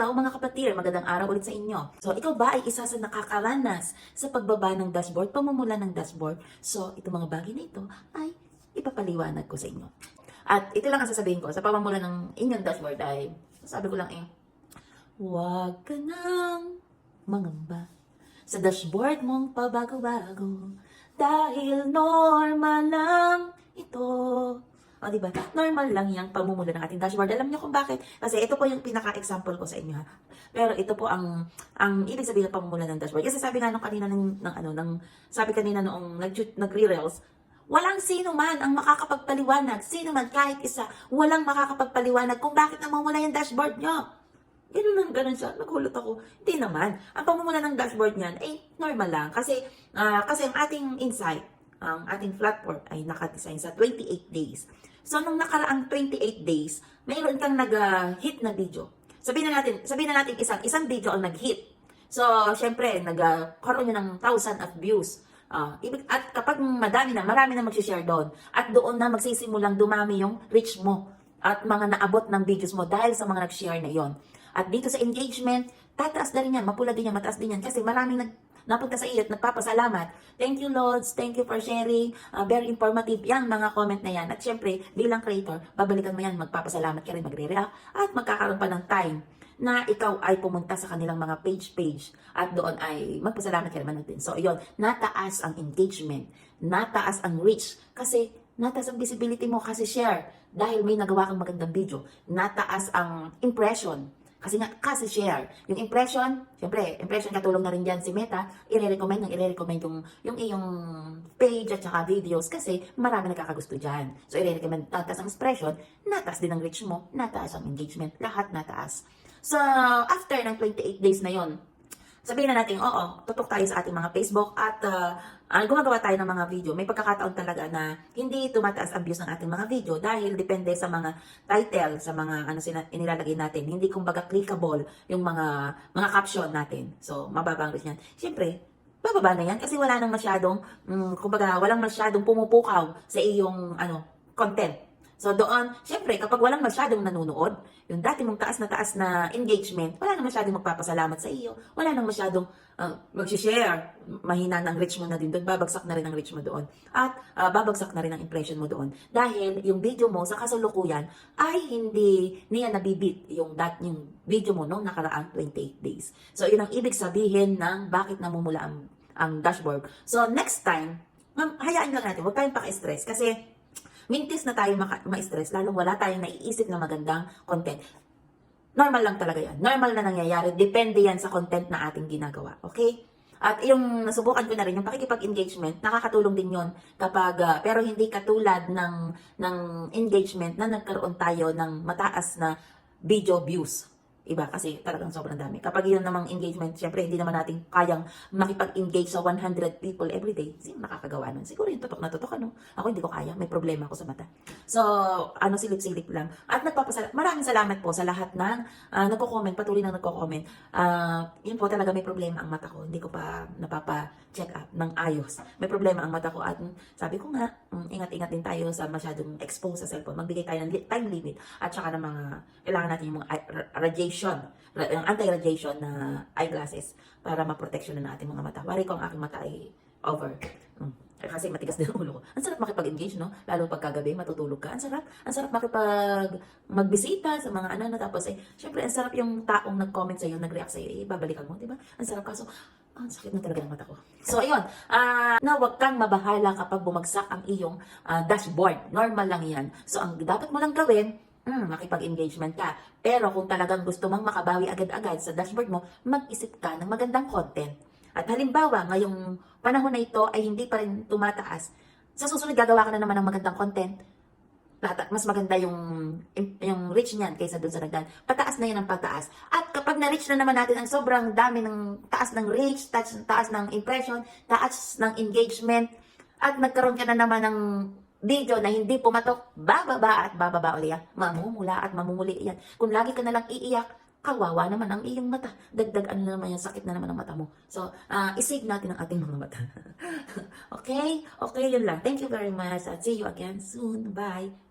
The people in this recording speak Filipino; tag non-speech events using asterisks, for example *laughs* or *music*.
Hello mga kapatid, magandang araw ulit sa inyo. So, ikaw ba ay isa sa nakakaranas sa pagbaba ng dashboard, pamumula ng dashboard? So, itong mga bagay na ito ay ipapaliwanag ko sa inyo. At ito lang ang sasabihin ko, sa pamumula ng inyong dashboard ay, sabi ko lang eh, huwag ka nang mangamba sa dashboard mong pabago-bago dahil normal lang ito. O, di ba? Normal lang yung pamumula ng ating dashboard. Alam niyo kung bakit? Kasi ito po yung pinaka-example ko sa inyo. Ha? Pero ito po ang ang ibig sabihin ng pamumula ng dashboard. Kasi sabi nga nung kanina ng, ng ano, ng, sabi kanina noong nag nagre-reels, walang sino man ang makakapagpaliwanag, sino man kahit isa, walang makakapagpaliwanag kung bakit namumula yung dashboard nyo. Ganun lang, ganun siya. Nagulat ako. Hindi naman. Ang pamumula ng dashboard niyan, eh, normal lang. Kasi, ah, kasi ang ating insight, ang ating platform ay nakadesign sa 28 days. So, nung nakaraang 28 days, mayroon kang nag-hit na video. Sabihin na natin, sabihin na natin isang, isang video ang nag-hit. So, syempre, nagkaroon yun ng thousand of views. Ibig, at kapag madami na, marami na mag-share doon. At doon na magsisimulang dumami yung reach mo at mga naabot ng videos mo dahil sa mga nag-share na yon. At dito sa engagement, tataas na rin yan, mapula din yan, mataas din yan kasi maraming nag napunta sa at nagpapasalamat. Thank you, Lords. Thank you for sharing. Ah, very informative yan, mga comment na yan. At syempre, bilang creator, babalikan mo yan, magpapasalamat ka rin, magre-react, at magkakaroon pa ng time na ikaw ay pumunta sa kanilang mga page-page at doon ay magpasalamat ka naman din. So, yun, nataas ang engagement, nataas ang reach, kasi nataas ang visibility mo kasi share dahil may nagawa kang magandang video, nataas ang impression, kasi nga, kasi share. Yung impression, syempre, impression katulong na rin dyan si Meta, i-recommend ng i-recommend yung, yung iyong page at saka videos kasi marami nagkakagusto dyan. So, i-recommend, nataas ang expression, nataas din ang reach mo, nataas ang engagement, lahat nataas. So, after ng 28 days na yon sabihin na natin, oo, tutok tayo sa ating mga Facebook at uh, gumagawa tayo ng mga video. May pagkakataon talaga na hindi tumataas ang views ng ating mga video dahil depende sa mga title, sa mga ano sina, inilalagay natin. Hindi kumbaga clickable yung mga mga caption natin. So, mababa ang reach niyan. Siyempre, bababa na yan kasi wala nang masyadong, um, kumbaga, walang masyadong pumupukaw sa iyong ano, content. So doon, syempre, kapag walang masyadong nanonood, yung dati mong taas na taas na engagement, wala nang masyadong magpapasalamat sa iyo, wala nang masyadong uh, mag-share, mahina ng reach mo na din doon, babagsak na rin ang reach mo doon. At uh, babagsak na rin ang impression mo doon. Dahil yung video mo sa kasalukuyan ay hindi niya nabibit yung, dat, yung video mo noong nakaraang 28 days. So yun ang ibig sabihin ng bakit namumula ang, ang dashboard. So next time, hayaan lang natin, huwag tayong paka-stress kasi mintis na tayo ma-stress, lalong wala tayong naiisip na magandang content. Normal lang talaga yan. Normal na nangyayari. Depende yan sa content na ating ginagawa. Okay? At yung nasubukan ko na rin, yung pakikipag-engagement, nakakatulong din yon kapag, ah, pero hindi katulad ng, ng engagement na nagkaroon tayo ng mataas na video views. Iba kasi talagang sobrang dami. Kapag yun namang engagement, syempre hindi naman natin kayang makipag-engage sa 100 people every day. Sino nakakagawa nun? Siguro yung tutok na tutok, ano? Ako hindi ko kaya. May problema ako sa mata. So, ano, silip-silip lang. At nagpapasalamat. Maraming salamat po sa lahat ng uh, nagko-comment, patuloy na nagko-comment. Uh, yun po talaga may problema ang mata ko. Hindi ko pa napapa-check up ng ayos. May problema ang mata ko. At sabi ko nga, mm, ingat-ingat din tayo sa masyadong expose sa cellphone. Magbigay tayo ng time limit. At saka ng mga, kailangan natin yung mga i- ra- radiation, ra- yung anti-radiation na eyeglasses para maprotection na natin mga mata. Wari ko ang aking mata ay over. Mm. Kasi matigas din ang ulo ko. Ang sarap makipag-engage, no? Lalo pag kagabi, matutulog ka. Ang sarap. Ang sarap makipag magbisita sa mga ano na tapos eh, syempre, ang sarap yung taong nag-comment sa'yo, nag-react sa'yo, eh, babalikan mo, di ba? Ang sarap kaso, ang sakit na talaga ng mata ko. So, ayun. ah na huwag kang mabahala kapag bumagsak ang iyong ah, dashboard. Normal lang yan. So, ang dapat mo lang gawin, mm, makipag-engagement ka. Pero kung talagang gusto mong makabawi agad-agad sa dashboard mo, mag-isip ka ng magandang content. At halimbawa, ngayong panahon na ito ay hindi pa rin tumataas, sa susunod gagawa ka na naman ng magandang content, Lata- mas maganda yung yung reach niyan kaysa dun sa nagdan. Pataas na yan ang pataas. At kapag na-reach na naman natin ang sobrang dami ng taas ng reach, taas, taas ng impression, taas ng engagement, at nagkaroon ka na naman ng video na hindi pumatok, bababa at bababa ulit yan. Mamumula at mamumuli yan. Kung lagi ka na lang iiyak, kawawa naman ang iyong mata. Dagdag ano na naman yan, sakit na naman ang mata mo. So, uh, isave natin ang ating mga mata. *laughs* okay? Okay, yun lang. Thank you very much. At see you again soon. Bye.